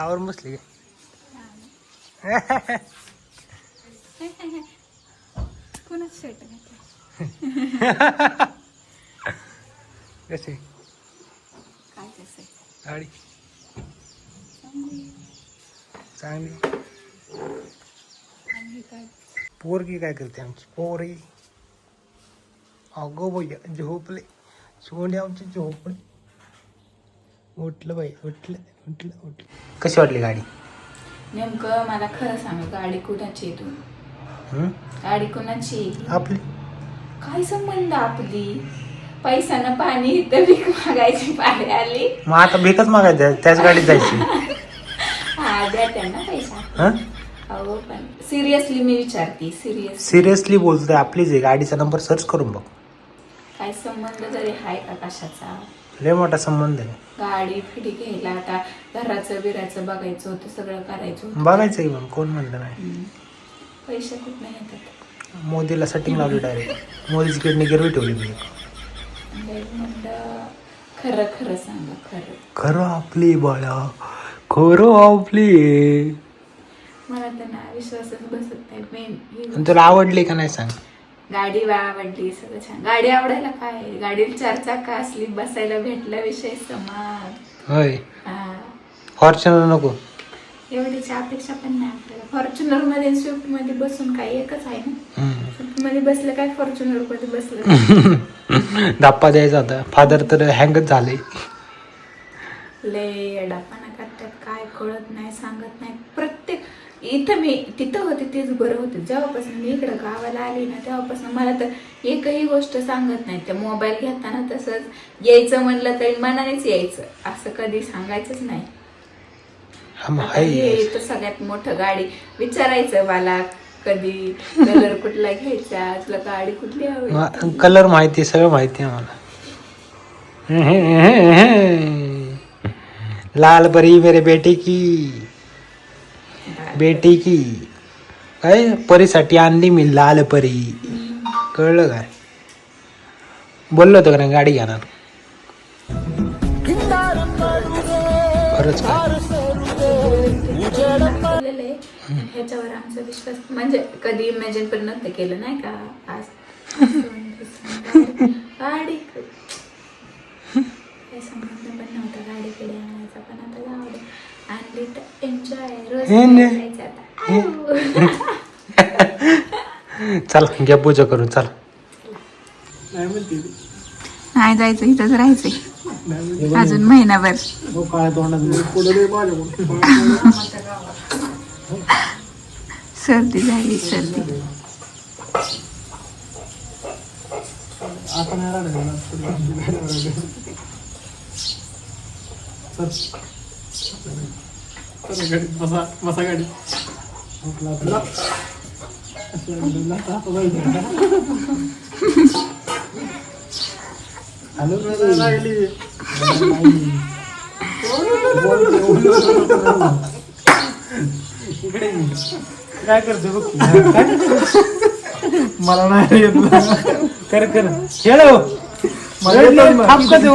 आवरून बसली कसे? गाडी चांगली. पोरगी काय करते आमची? पोरी. अगो बाई झोपले. सोने आमची झोपले उठलं बाई उठलं उठलं उठलं. कशी वाटली गाडी? नेमकं मला खरं सांग गाडी कुणाची आहे तू? हम्म? गाडी कुणाची आहे? आपली. काय संबंध आपली? पैशानं पाणी इथं भीक मागायची पाळी आली. मग आता भेटच मागायचं त्याच गाडीत जायची. हा द्या त्यांना पैसा. हं? अहो पण सिरियसली मी विचारते सिरियस सिरियसली बोलतोय आपलीच आहे गाडीचा नंबर सर्च करून बघ. काय संबंध जरी आहे का कशाचा? लय मोठा संबंध आहे. गाडी फिडी घ्यायला आता घराचं बिराचं बघायचं होतं सगळं करायचं होतं. बघायचं की मग कोण म्हणलं नाही. हम्म. पैसे कुठं येतात? मोदीला सेटिंग लावली डायरेक्ट मोदीची किडनी गिरवी ठेवली मी. म्हणलं खरं खरं सांगा खरं. खरं आपली बाळा खरं आपली. मला तर ना विश्वासच बसत नाही मेन आणि तुला आवडली का नाही सांग? गाडी वा आवडली सगळं छान. गाडी आवडायला काय? गाडीला चार चाका असली बसायला भेटला विषय समान होय. हा. फॉर्च्युनर नको. एवढीची अपेक्षा पण नाही आपल्याला. फॉर्च्युनरमध्ये स्विफ्टमध्ये बसून काय एकच आहे ना. स्विफ्टमध्ये बसलं काय फॉर्च्युनरमध्ये बसलं? धप्पा द्यायचा होता. फादर तर हँगच झाले. लय अडापाना करतात. काय कळत नाही सांगत नाही. इथं मी तिथं होते तेच बरं होतं. जेव्हापासून मी इकडं गावाला आली ना तेव्हापासून मला तर एकही गोष्ट सांगत नाही. ते मोबाईल घेताना तसंच यायचं म्हणलं तरी मनानेच यायचं. असं कधी सांगायचंच नाही. हा तर सगळ्यात मोठं गाडी विचारायचं मला कधी कलर कुठला घ्यायचा तुला गाडी कुठली हवी? कलर माहिती सगळं माहिती आहे मला. लाल परी मेरे बेटे की. बेटी की. काय? परीसाठी आणली मी लाल परी. कळलं काय? बोललो होतं का गाडी घेणार. खरंच काय? ह्याच्यावर आमचा विश्वास म्हणजे कधी इमॅजिन पण नव्हतं केलं नाही का? आज. गाडी संबंध पण नव्हता. गाडीकडे आणायचा पण आता जाऊ दे. रोज हे आता. चल घ्या पूजा करू चल. नाही जायचं इथंच राहायचंय. अजून महिनाभर. सर्दी झाली सर्दी. काय करतो मला नाही कर कर. खेळ हो. देऊ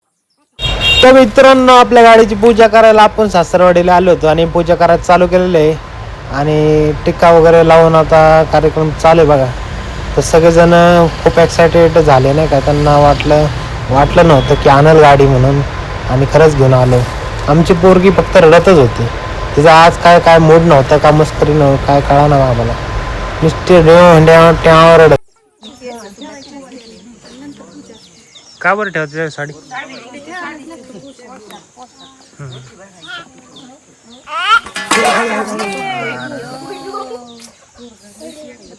तर मित्रांनो आपल्या गाडीची पूजा करायला आपण सासरवाडीला आलो होतो आणि पूजा करायला चालू केलेलं आहे. आणि टिक्का वगैरे लावून आता कार्यक्रम चालू आहे बघा. तर सगळेजण खूप एक्सायटेड झाले नाही का? त्यांना वाटलं वाटलं नव्हतं की आणल गाडी म्हणून. आणि खरंच घेऊन आलो. आमची पोरगी फक्त रडतच होती. तिचा आज काय काय मूड नव्हता का मस्करी नव्हतं काय कळा ना आम्हाला. नुसते डेव रडत. का बरं ठेवते साडी?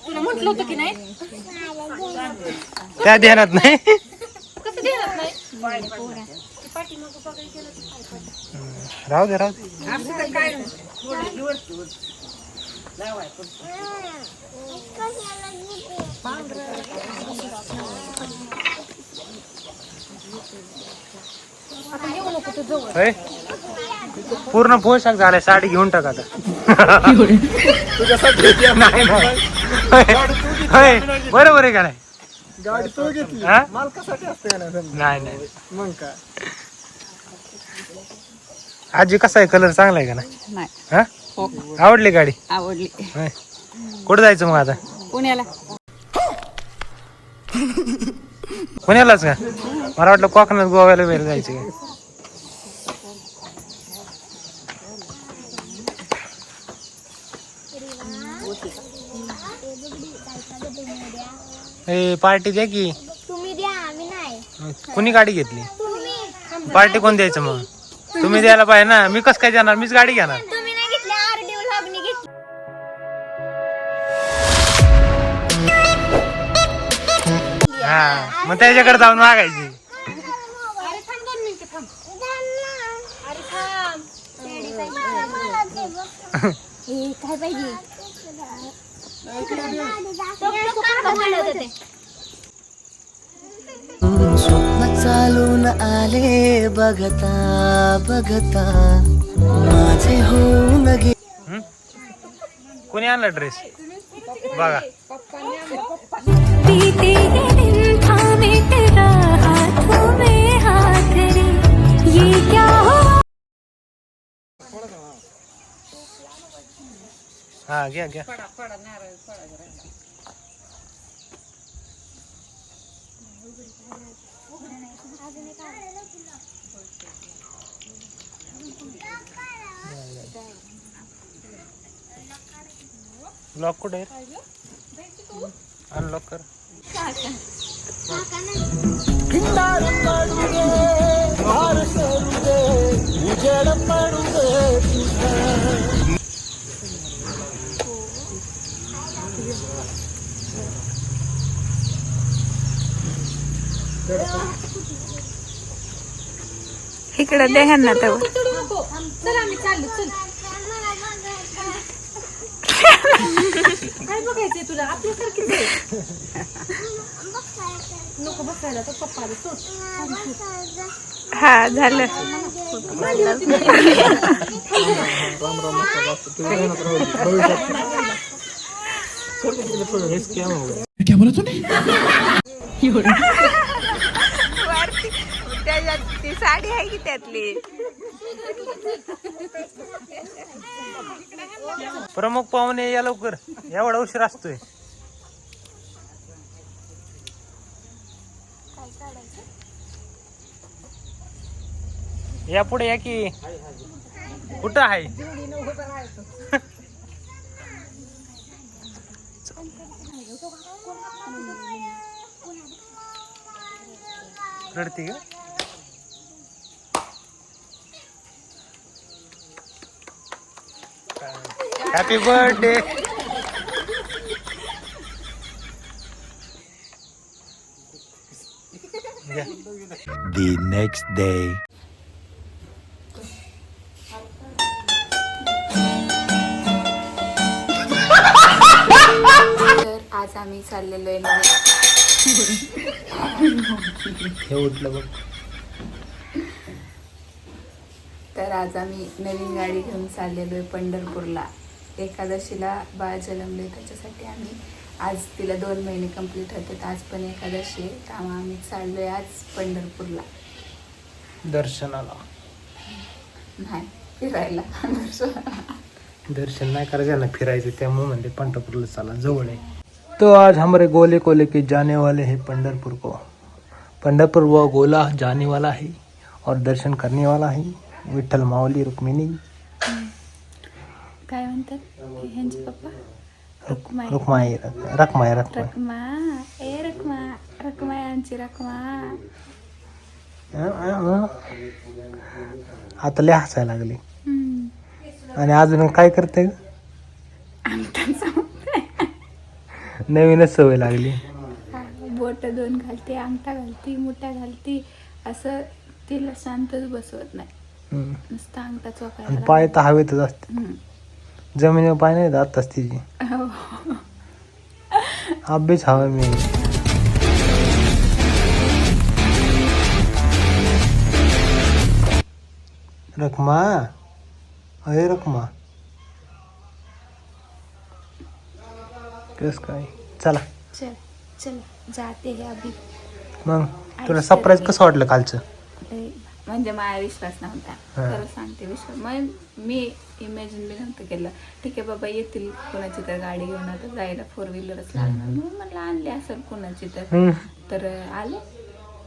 तुला म्हटलं होतं की नाही? त्या ध्यानात नाही? कसं देणार नाही? राहू दे राहू दे? पूर्ण पोशाख झालाय साडी घेऊन टाका आता. नाही बरोबर आहे का नाही? गाडी तू घेतली. हा? मालकासाठी असते. नाही नाही मग काय आजी कसा आहे? कलर चांगला आहे का नाही? हा? आवडली गाडी? आवडली. कुठं जायचं मग आता? पुण्याला. पुण्यालाच का? मला वाटलं कोकणात गोव्याला वगैरे जायचं ए पार्टी द्या की. तुम्ही द्या आम्ही नाही. कुणी गाडी घेतली? पार्टी कोण द्यायचं मग? तुम्ही द्यायला पाहिजे ना. मी कसं काय देणार? मीच गाडी घेणार. हा मग त्याच्याकडे जाऊन मागायची. अरे थांब दोन मिनिटं थांब. अरे थांब. हे काय पाहिजे? स्वप्न चालून आले बघता बघता. माझे होऊन गे हं? कोणी आणला ड्रेस? बघा. बीते दिन थामे तेरा हाथों में हाथ रे। ये क्या हुआ? हा घ्या घ्या लॉक कुठे आहे अनलॉक कर। इकडं द्या ना तर नको चल आम्ही चाललो चल. काय बघायचंय तुला? आपल्यासारखीच आहे. नको बसायला तर पप्पा आले. सोड. हा झालं. हो ती साडी आहे की त्यातली? प्रमुख पाहुणे या लवकर. एवढा उशीर असतोय. या पुढे या की. कुठं आहे? रडती का? Happy birthday The next day. तर आज आम्ही चाललेलो हे उठलं बघ. तर आज आम्ही नवीन गाडी घेऊन चाललेलो आहे पंढरपूरला. एकादशीला बाळ जन्मले. त्याच्यासाठी आम्ही आज तिला दोन महिने कंप्लीट होते आज पण एकादशी आहे. त्यामुळे आम्ही चाललोय आज पंढरपूरला. दर्शनाला. नाही फिरायला. दर्शन. नहीं कर जाना फिरायचं त्यामुळे म्हणते पंढरपूरला चला जवळ आहे. तो आज हमारे गोले को लेके जाने वाले हैं पंढरपुर को. पंढरपुर वो गोला जाने वाला है और दर्शन करने वाला है. विठल मावली रुक्मिणी. काय म्हणतात? ह्यांचे पप्पा? रुक्माई रुक्माई रकमा ए रकमा रकमा आहे आमची रकमा आता लय हसायला लागली. आणि अजून काय करते नवीनच सवय लागली. बोट दोन घालते अंगठा घालती मुठ्या घालती. असं तिला शांतच बसवत नाही. नुसतं अंगठा चोकायला पाय तर हवेतच असते. जमिनीवर पाय नाही आताच तिची. हो. अभ्यास हवा मी. रखमा अय रखमा. कस काय? चला. चल चल जाते हे अभि. मग तुला सरप्राईज कसं वाटलं कालचं? म्हणजे माझा विश्वास नव्हता. हा. खरं सांगते विश्वास. मग मी इमॅजिन बी नव्हतं केलं. ठीक आहे बाबा येतील कोणाची तर गाडी घेऊन आता जायला फोर व्हीलरच लागणार. म्हणून म्हणलं आणली असेल कोणाची तर. तर आले.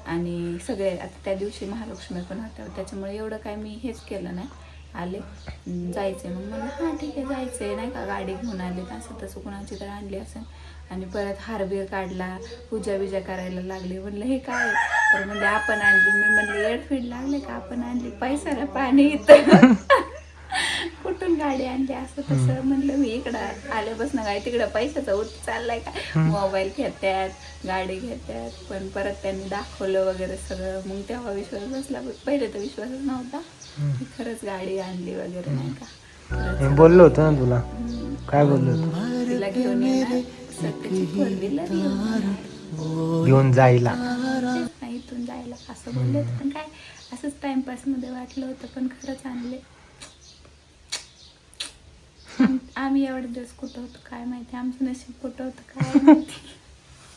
आणि सगळे आता त्या दिवशी महालक्ष्मी पण होत्या. त्याच्यामुळे एवढं काय मी हेच केलं नाही. आले. अं, जायचंय. मग म्हणलं हां ठीक आहे जायचंय. नाही का गाडी घेऊन आले. असं तसं कुणाची तर आणली असेल. आणि परत हारबीर काढला. पूजा बिजा करायला लागली. म्हणलं हे काय? तर म्हणले आपण आणली. मी म्हणले एडफीड लागले का? आपण आणली. पैसाला पाणी इथं. गाडी आणली असं तसं म्हणलं मी इकडं आल्यापासून काय तिकडं पैशाचा उत चाललाय का? मोबाईल घेतात गाडी घेतात पण परत त्यांनी दाखवलं वगैरे सगळं. मग तेव्हा विश्वास बसला. पहिले तर विश्वासच नव्हता खरंच गाडी आणली वगैरे नाही का? बोललो होतो ना तुला. काय बोललो होतो? तिला घेऊन सध्याची फोर व्हीलर घेऊन जायला. इथून जायला. असं बोलले होते. पण काय असंच टाइमपासमध्ये वाटलं होतं पण खरंच आणले. आम्ही एवढे दिवस कुठं होतो काय माहिती? आमचं नशीब कुठं होतं काय माहिती?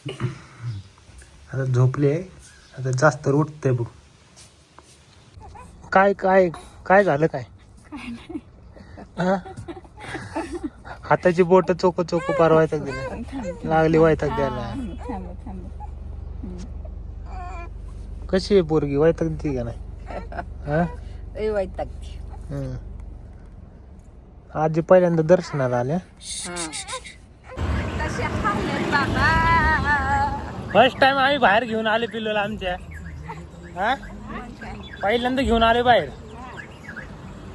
आता झोपले आता जास्त उठते बघ. काय काय काय झालं काय? हा? हाताची बोट चोको चोको पार वायताक दिला लागली वायताक द्यायला. थांब थांब कशी आहे पोरगी? वायताक देते का नाही? हा? हं. आजी पहिल्यांदा दर्शनाला आल्या. फर्स्ट टाइम आम्ही बाहेर घेऊन आले पिल्लोला आमच्या. हा? पहिल्यांदा घेऊन आले बाहेर.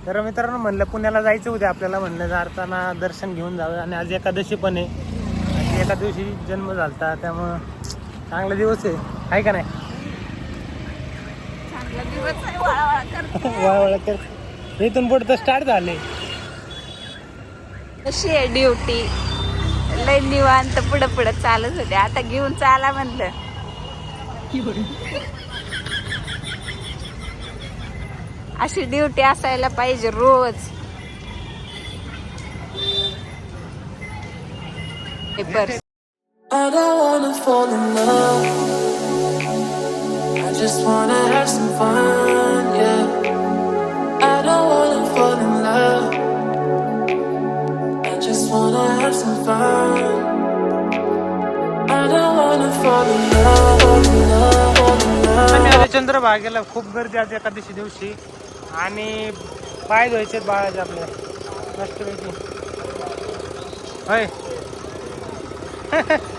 तर मित्रांनो म्हणलं पुण्याला जायचं होते आपल्याला म्हणलं जाताना दर्शन घेऊन जावं आणि आज एकादशी पण आहे. एका दिवशी जन्म झालता. त्यामुळं चांगला दिवस आहे. आहे का नाही? वळवळ कर इथून पुढे तर स्टार्ट झाले कशी आहे ड्युटी? लय निवांत पुढं पुढं चालत होते. आता घेऊन चाला म्हणलं. अशी ड्युटी असायला पाहिजे रोज. I don't wanna fall in love. I just wanna have some fun, yeah. Have some fun. I don't wanna fall in love, fall in love, fall in love. आम्ही चंद्रभागेला खूप गर्दी आज एकादशी दिवशी. आणि पाय धुवायचे बाळाचे आपले. मस्तपैकी होय.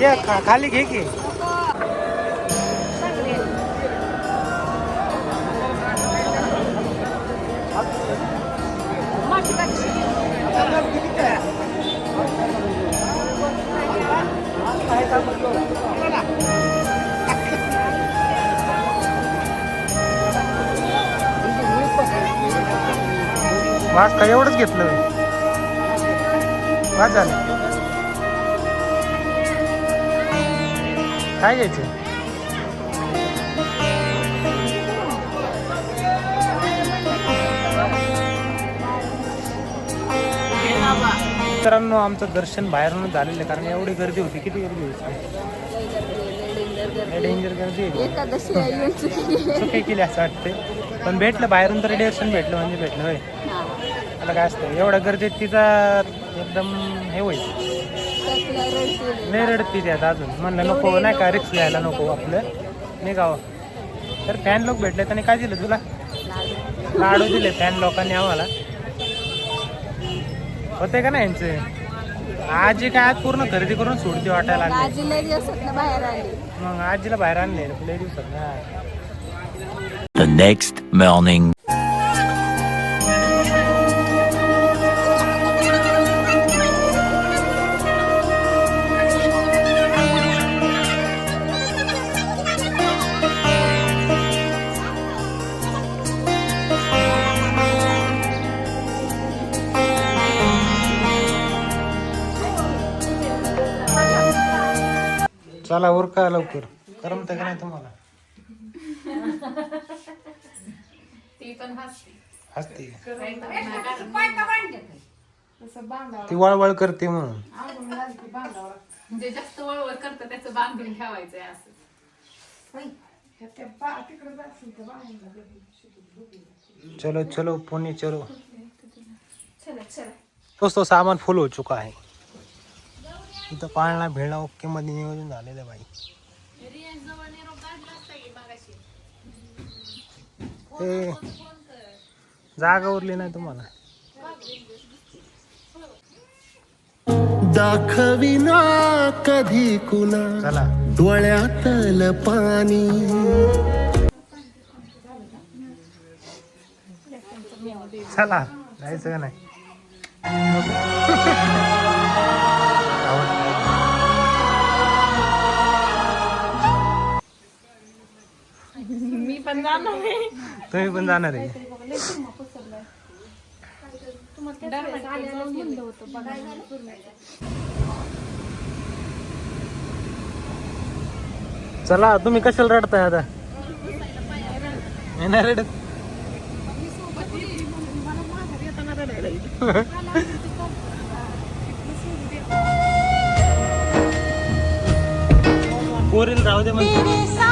ये खा खाली घे की. वाज का एवढंच घेतलं वाज झालं काय घ्यायचं? मित्रांनो आमचं दर्शन बाहेरून झालेलं आहे कारण एवढी गर्दी होती. किती गर्दी होती? डेंजर गर्दी चुकी केली असं वाटते पण भेटलं बाहेरून तरी दर्शन भेटलं म्हणजे भेटलं होय. आता काय असतं एवढ्या गर्दीत तिचा एकदम हे होईल. नाही रडती त्यात अजून. म्हणलं नको नाही का रिक्स घ्यायला नको आपलं. नाही गाव तर फॅन लोक भेटले त्याने काय दिलं तुला? लाडू दिले फॅन लोकांनी आम्हाला. होते का ना यांचे? आजी काय आज पूर्ण खरेदी करून सोडते वाटायला लागली. आजीला दिवसात बाहेर आली. मग आजीला बाहेर आणले लय दिवसात ना The next morning. चला उरका लवकर. करमत का नाही तुम्हाला? हसते. ती वळवळ करते म्हणून. जे जास्त वळवळ करतं त्याचं बांधून ठेवायचंय असं. चलो चलो पुणे चलो. चला चला. दोस्तों सामान फुल हो चुका है इथं पाळणा भेळणा ओके मध्ये नियोजन झालेलं आहे बाई. ए, जागा उरली नाही तुम्हाला. दाखविना कधी कुणा चला. डोळ्यातल पाणी. चला जायचं का नाही? पण जाणार तुम्ही पण जाणार आहे. चला तुम्ही कशाला रडताय आता? नाही रडत? पोरील राहू दे म्हणते.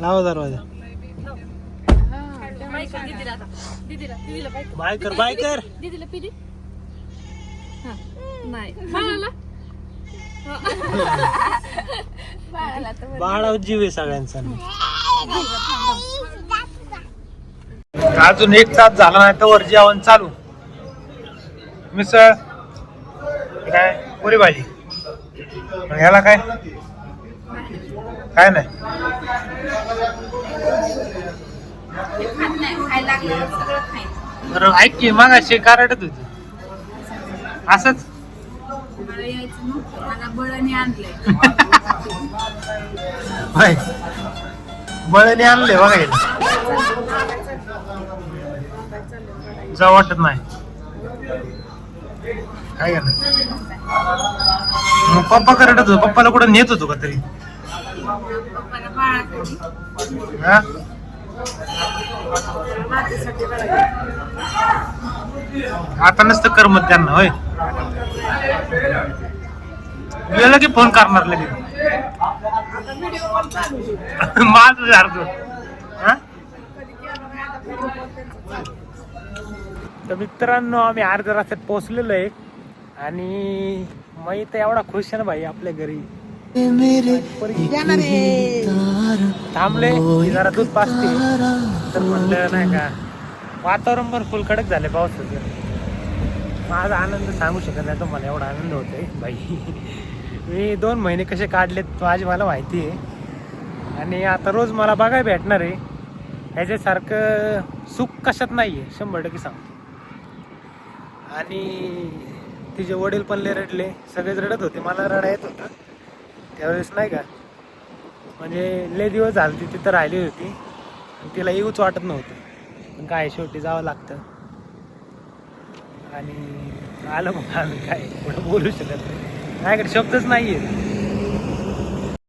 लावा दरवाजा. बाय कर बाय कर. दीदीला पिली हा नाही बाळाला बाळा जीव आहे सगळ्यांचा. अजून एक तास झाला नाही तर जेवण चालू. मिसळ काय पुरी भाजी. ह्याला काय? काय नाही. बरं ऐक की मग अशी कारडत होती. असंच? मला यायचं नव्हतं मला बळणी आणलंय. होय. बळणी आणले बघायला. जाऊ वाटत नाही. काय का नाही मग पप्पा करत होतो पप्पाला कुठं नेत होतो का तरी? हा? आता नसतं करमत त्यांना होय. गेलं की फोन करणार लगेच. माझं हा? तर मित्रांनो आम्ही अर्ध्या रस्त्यात पोहोचलेलो आहे. आणि मी तर एवढा खुश आहे ना भाई आपल्या घरी. थांबले जरा दूध पाचते. तर म्हणलं नाही का वातावरण पण फुल कडक झाले पावसाचं. माझा आनंद सांगू शकत नाही तुम्हाला एवढा आनंद होतोय बाई. मी दोन महिने कसे काढलेत माझी मला माहिती आहे. आणि आता रोज मला बघायला भेटणार आहे. ह्याच्यासारखं सुख कशात नाही आहे शंभर टक्के सांगतो. आणि तिचे वडील पण रडले सगळेच रडत होते मला रडा येत होतं. त्यावेळेस नाही का म्हणजे लय दिवस झाले ती तिथं राहिली होती. आणि तिला येऊच वाटत नव्हतं. पण काय शेवटी जावं लागतं. आणि आलं मग आम्ही काय पुढं बोलू शकत नाही. माझ्याकडे शब्दच नाही आहे